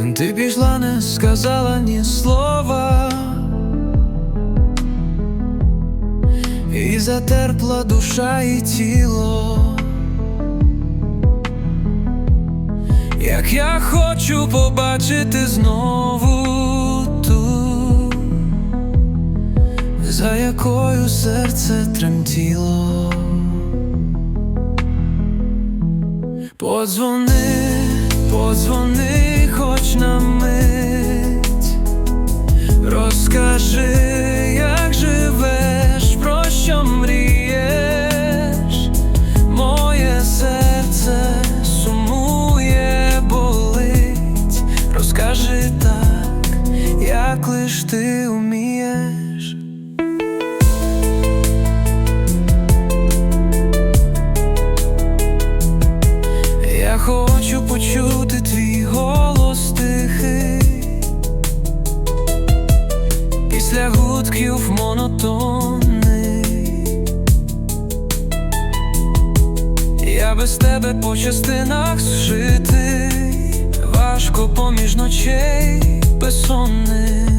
Ти пішла, не сказала ні слова, і затерпла душа і тіло. Як я хочу побачити знову ту, за якою серце тремтіло. Подзвони, подзвони хоч на мить, розкажи, як живеш, про що мрієш, моє серце сумує, болить, розкажи так, як лиш ти вмієш. Я хочу почути твій голос монотонний. Я без тебе по частинах зжити Важко поміж ночей безсонних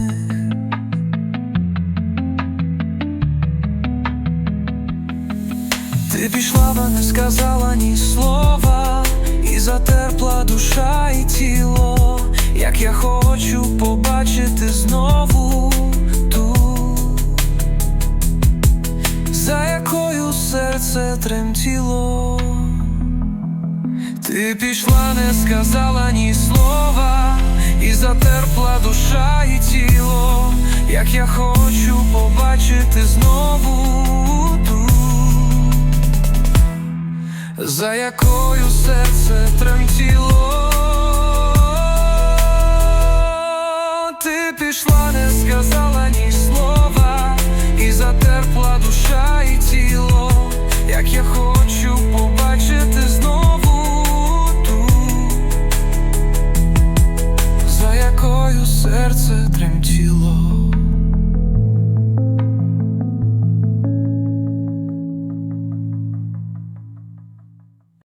Ти пішла, ба не сказала ні слова, і затерпла душа і тіло, серце тремтіло. Ти пішла, не сказала ні слова, і затерпла душа і тіло, як я хочу побачити знову ту за якою серце тремтіло. Ти пішла, не сказала ні слова, і затерпла душа і серце тремтіло